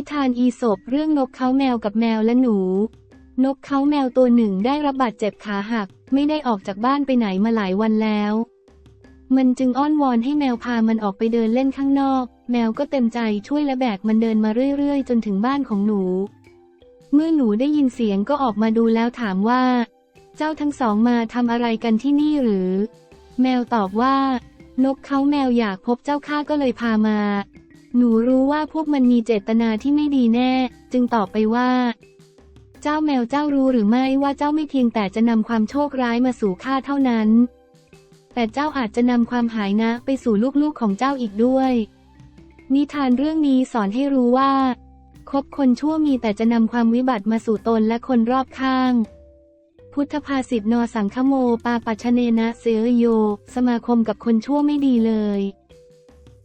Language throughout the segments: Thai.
นิทานอีสปเรื่องนกเขาแมวกับแมวและหนู นกเขาแมวตัวหนึ่งได้รับบาดเจ็บขาหัก ไม่ได้ออกจากบ้านไปไหนมาหลายวันแล้ว มันจึงอ้อนวอนให้แมวพามันออกไปเดินเล่นข้างนอก แมวก็เต็มใจช่วยและแบกมันเดินมาเรื่อยๆ จนถึงบ้านของหนู เมื่อหนูได้ยินเสียงก็ออกมาดูแล้วถามว่า เจ้าทั้งสองมาทำอะไรกันที่นี่หรือ แมวตอบว่า นกเขาแมวอยากพบเจ้าข้าก็เลยพามา หนูรู้ว่าพวกมันมีเจตนาที่ไม่ดีแน่ จึงตอบไปว่า เจ้าแมวเจ้ารู้หรือไม่ว่าเจ้าไม่เพียงแต่จะนำความโชคร้ายมาสู่ข้าเท่านั้น แต่เจ้าอาจจะนำความหายนะไปสู่ลูกๆของเจ้าอีกด้วย นิทานเรื่องนี้สอนให้รู้ว่าคบคนชั่วมีแต่จะนำความวิบัติมาสู่ตนและคนรอบข้าง พุทธภาษิตนอสังคโม ปาปัชเนนะเสยโย สมาคมกับคนชั่วไม่ดีเลย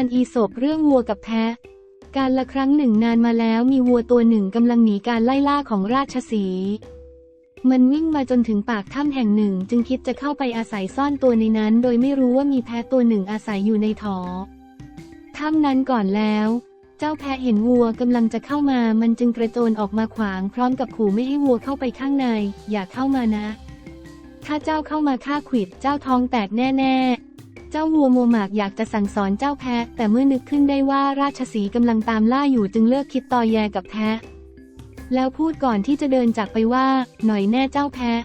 านอีสปเรื่องวัวกับแพะ การละครั้งหนึ่งนานมาแล้วมีวัวตัวหนึ่งกำลังหนีการไล่ล่าของราชสี มันวิ่งมาจนถึงปากถ้ำแห่งหนึ่งจึงคิดจะเข้าไปอาศัยซ่อนตัวในนั้น โดยไม่รู้ว่ามีแพะตัวหนึ่งอาศัยอยู่ในถอถ้ำนั้นก่อนแล้ว เจ้าแพะเห็นวัวกำลังจะเข้ามา มันจึงกระโจนออกมาขวางพร้อมกับขู่ไม่ให้วัวเข้าไปข้างใน อย่าเข้ามานะ ถ้าเจ้าเข้ามาฆ่าขวิดเจ้าท้องแตกแน่ ๆ เจ้าวัวโมหมากอยากจะสั่งสอนเจ้าแพะ แต่เมื่อนึกขึ้นได้ว่าราชสีกำลังตามล่าอยู่จึงเลิกคิดต่อแยกับแพะ แล้วพูดก่อนที่จะเดินจากไปว่า หน่อยแน่เจ้าแพะ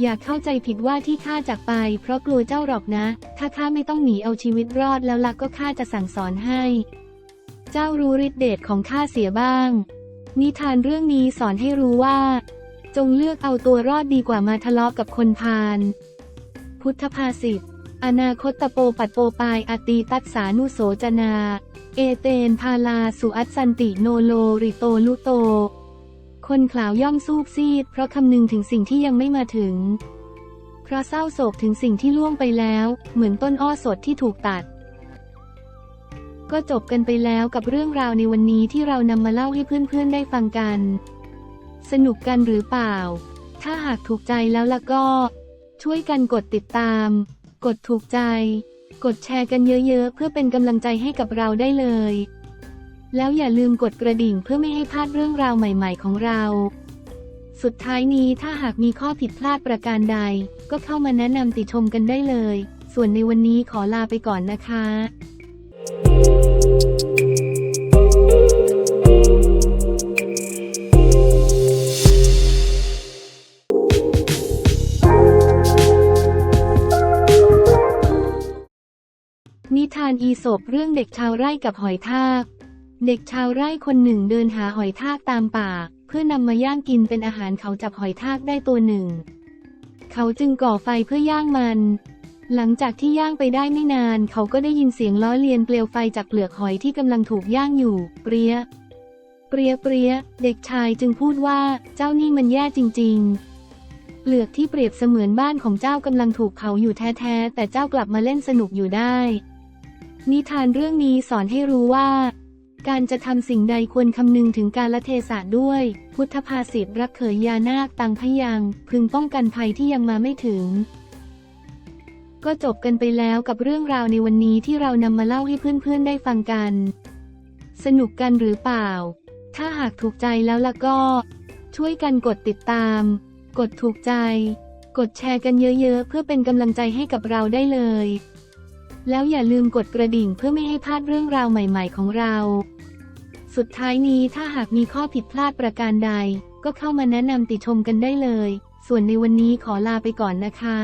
อย่าเข้าใจผิดว่าที่ข้าจากไป เพราะกลัวเจ้าหรอกนะ ถ้าข้าไม่ต้องหนีเอาชีวิตรอดแล้วล่ะก็ข้าจะสั่งสอนให้ เจ้ารู้ฤทธิเดชของข้าเสียบ้าง นิทานเรื่องนี้สอนให้รู้ว่า จงเลือกเอาตัวรอดดีกว่ามาทะเลาะกับคนพาลพุทธภาษิต อนาคตตโปปัดโปปายอตีตัสานุโสจนา เอเตนพาลาสุอัสสันติโนโลริโตลุโต คนขลาวย่อมสูบซีด เพราะคำนึงถึงสิ่งที่ยังไม่มาถึง เพราะเศร้าโศกถึงสิ่งที่ล่วงไปแล้ว เหมือนต้นอ้อสดที่ถูกตัด ก็จบกันไปแล้วกับเรื่องราวในวันนี้ที่เรานำมาเล่าให้เพื่อนๆได้ฟังกัน สนุกกันหรือเปล่า ถ้าหากถูกใจแล้วล่ะก็ ช่วยกันกดติดตาม กดถูกใจ กดแชร์กันเยอะๆ เพื่อเป็นกำลังใจให้กับเราได้เลย แล้วอย่าลืมกดกระดิ่งเพื่อไม่ให้พลาดเรื่องราวใหม่ๆของเรา สุดท้ายนี้ถ้าหากมีข้อผิดพลาดประการใด ก็เข้ามาแนะนำติชมกันได้เลย ส่วนในวันนี้ขอลาไปก่อนนะคะานอีสปเรื่องเด็กชาวไร่กับหอยทาก เด็กชาวไร่คนหนึ่งเดินหาหอยทากตามป่า เพื่อนำมาย่างกินเป็นอาหารเขาจับหอยทากได้ตัวหนึ่ง เขาจึงก่อไฟเพื่อย่างมัน หลังจากที่ย่างไปได้ไม่นานเขาก็ได้ยินเสียงล้อเลียนเปลวไฟจากเปลือกหอยที่กำลังถูกย่างอยู่เปรี้ยเปรี้ยเปรี้ยเด็กชายจึงพูดว่าเจ้านี่มันแย่จริง ๆเปลือกที่เปรียบเสมือนบ้านของเจ้ากำลังถูกเผาอยู่แท้ๆ แต่เจ้ากลับมาเล่นสนุกอยู่ได้ นิทานเรื่องนี้สอนให้รู้ว่า การจะทำสิ่งใดควรคำนึงถึงการละเทศะด้วย พุทธภาษิตรักเขยยานาคตังพยังพึงป้องกันภัยที่ยังมาไม่ถึง ก็จบกันไปแล้วกับเรื่องราวในวันนี้ที่เรานำมาเล่าให้เพื่อนๆได้ฟังกัน สนุกกันหรือเปล่า ถ้าหากถูกใจแล้วล่ะก็ ช่วยกันกดติดตาม กดถูกใจ กดแชร์กันเยอะๆ เพื่อเป็นกำลังใจให้กับเราได้เลย แล้วอย่าลืมกดกระดิ่งเพื่อไม่ให้พลาดเรื่องราวใหม่ๆของเรา สุดท้ายนี้ถ้าหากมีข้อผิดพลาดประการใด ก็เข้ามาแนะนำติชมกันได้เลย ส่วนในวันนี้ขอลาไปก่อนนะคะ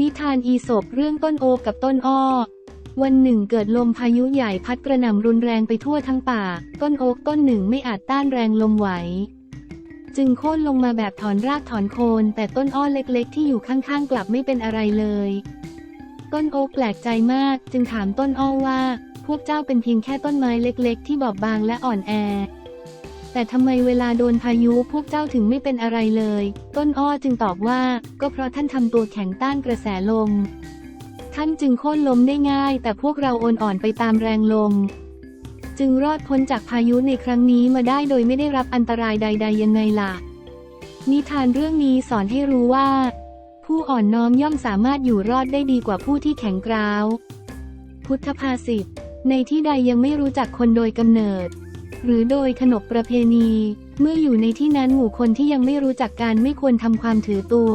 นิทานอีศบเรื่องต้นโอกับต้นอ้อ วันหนึ่งเกิดลมพายุใหญ่พัดกระหน่ำรุนแรงไปทั่วทั้งป่า ต้นโอ๊กต้นหนึ่งไม่อาจต้านแรงลมไหว จึงโค่นลงมาแบบถอนรากถอนโคน แต่ต้นอ้อเล็กๆ ที่อยู่ข้างๆ กลับไม่เป็นอะไรเลย ต้นโอ๊กแปลกใจมาก จึงถามต้นอ้อว่า พวกเจ้าเป็นเพียงแค่ต้นไม้เล็ก ๆ ที่บอบบางและอ่อนแอ แต่ทำไมเวลาโดนพายุพวกเจ้าถึงไม่เป็นอะไรเลย ต้นอ้อจึงตอบว่า ก็เพราะท่านทำตัวแข็งต้านกระแสลม ท่านจึงโค่นล้มได้ง่าย แต่พวกเราโอนอ่อนไปตามแรงลม จึงรอดพ้นจากพายุในครั้งนี้มาได้โดยไม่ได้รับอันตรายใด ๆ ยังไงล่ะ นิทานเรื่องนี้สอนให้รู้ว่า ผู้อ่อนน้อมย่อมสามารถอยู่รอดได้ดีกว่าผู้ที่แข็งกร้าว พุทธภาษิตในที่ใดยังไม่รู้จักคนโดยกำเนิด หรือโดยขนบประเพณี เมื่ออยู่ในที่นั้นหมู่คนที่ยังไม่รู้จักการไม่ควรทำความถือตัว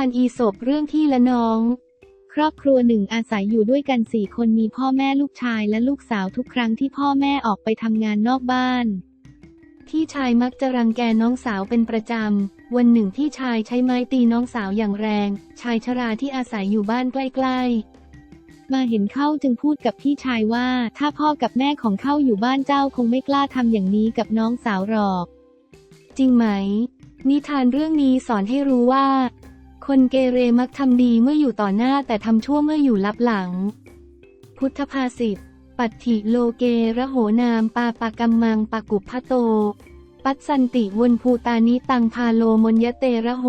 านอีสบเรื่องพี่ละน้อง ครอบครัวหนึ่งอาศัยอยู่ด้วยกันสี่คนมีพ่อแม่ลูกชายและลูกสาวทุกครั้งที่พ่อแม่ออกไปทำงานนอกบ้าน พี่ชายมักจะรังแกน้องสาวเป็นประจำ วันหนึ่งพี่ชายใช้ไม้ตีน้องสาวอย่างแรง ชายชราที่อาศัยอยู่บ้านใกล้ๆ มาเห็นเข้าจึงพูดกับพี่ชายว่า ถ้าพ่อกับแม่ของเข้าอยู่บ้านเจ้าคงไม่กล้าทำอย่างนี้กับน้องสาวหรอก จริงไหมนิทานเรื่องนี้สอนให้รู้ว่า คนเกเรมักทำดีเมื่ออยู่ต่อหน้าแต่ทำชั่วเมื่ออยู่ลับหลัง พุทธภาษิต ปัตถิโลเกระโหนามปาปากัมมังปากุพะโต ปัสสันติวนภูตานิตังพาโลมนยเตระโห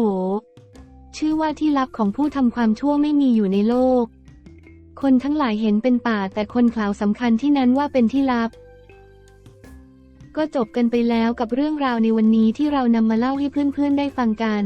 ชื่อว่าที่ลับของผู้ทำความชั่วไม่มีอยู่ในโลก คนทั้งหลายเห็นเป็นป่าแต่คนข่าวสำคัญที่นั้นว่าเป็นที่ลับก็จบกันไปแล้วกับเรื่องราวในวันนี้ที่เรานำมาเล่าให้เพื่อนๆได้ฟังกัน